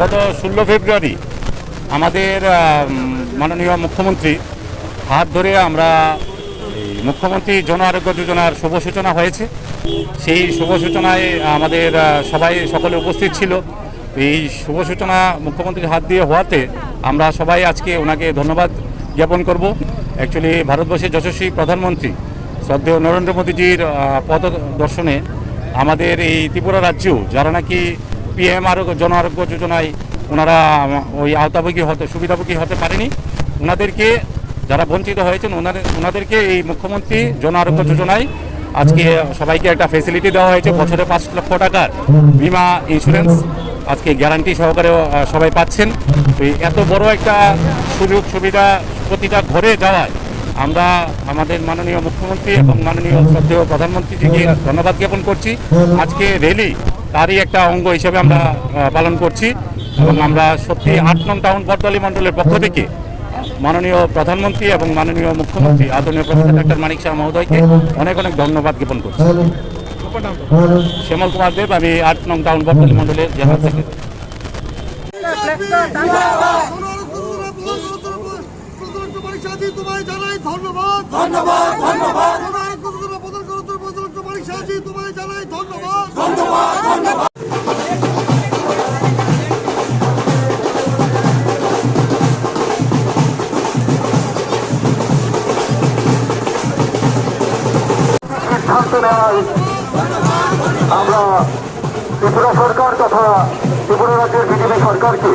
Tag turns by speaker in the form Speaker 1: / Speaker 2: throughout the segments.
Speaker 1: গত ষোলো ফেব্রুয়ারি আমাদের মাননীয় মুখ্যমন্ত্রী হাত ধরে আমরা মুখ্যমন্ত্রী জন আরোগ্য যোজনার শুভ সূচনা হয়েছে। সেই শুভ সূচনায় আমাদের সবাই সকলে উপস্থিত ছিল। এই শুভ সূচনা মুখ্যমন্ত্রীর হাত দিয়ে হওয়াতে আমরা সবাই আজকে ওনাকে ধন্যবাদ জ্ঞাপন করব। অ্যাকচুয়ালি ভারতবর্ষের যশস্বী প্রধানমন্ত্রী শ্রদ্ধেয় নরেন্দ্র মোদীজির পদ দর্শনে আমাদের এই ত্রিপুরা রাজ্যেও যারা নাকি পিএম আরোগ্য জন আরোগ্য যোজনায় ওনারা ওই আওতাভোগী হতে, সুবিধাভোগী হতে পারেনি। ওনাদেরকে যারা বঞ্চিত হয়েছেন ওনাদের ওনাদেরকে এই মুখ্যমন্ত্রী জন আরোগ্য যোজনায় আজকে সবাইকে একটা ফেসিলিটি দেওয়া হয়েছে, বছরে পাঁচ লক্ষ টাকার বিমা ইন্স্যুরেন্স আজকে গ্যারান্টি সহকারে সবাই পাচ্ছেন। তো এত বড় একটা সুযোগ সুবিধা প্রতিটা ঘরে যাওয়ায় আমরা আমাদের মাননীয় মুখ্যমন্ত্রী এবং মাননীয় শ্রদ্ধেয় প্রধানমন্ত্রীজিকে ধন্যবাদ জ্ঞাপন করছি। আজকে র্যালি তারই একটা অঙ্গ হিসেবে আমরা পালন করছি এবং আমরা সত্যি আট নং টাউন বটদলি মণ্ডলের পক্ষ থেকে মাননীয় প্রধানমন্ত্রী এবং মাননীয় মুখ্যমন্ত্রী আদরণীয় প্রফেসর ডাক্তার মানিক শাহ মহোদয়কে অনেক অনেক ধন্যবাদ জ্ঞাপন করছি। শ্যামল কুমার দেব, আমি আট নং টাউন বটদলি মণ্ডলের
Speaker 2: জানাই ধন্যবাদ ধন্যবাদ ধন্যবাদ ধন্যবাদ।
Speaker 3: আমরা ত্রিপুরা সরকার তথা ত্রিপুরা রাজ্যের বিজেপি সরকারকে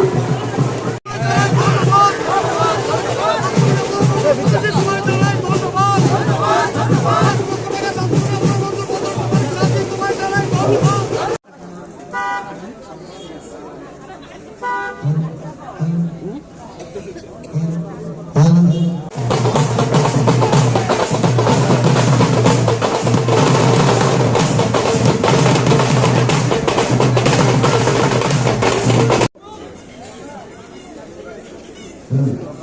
Speaker 2: Hmm.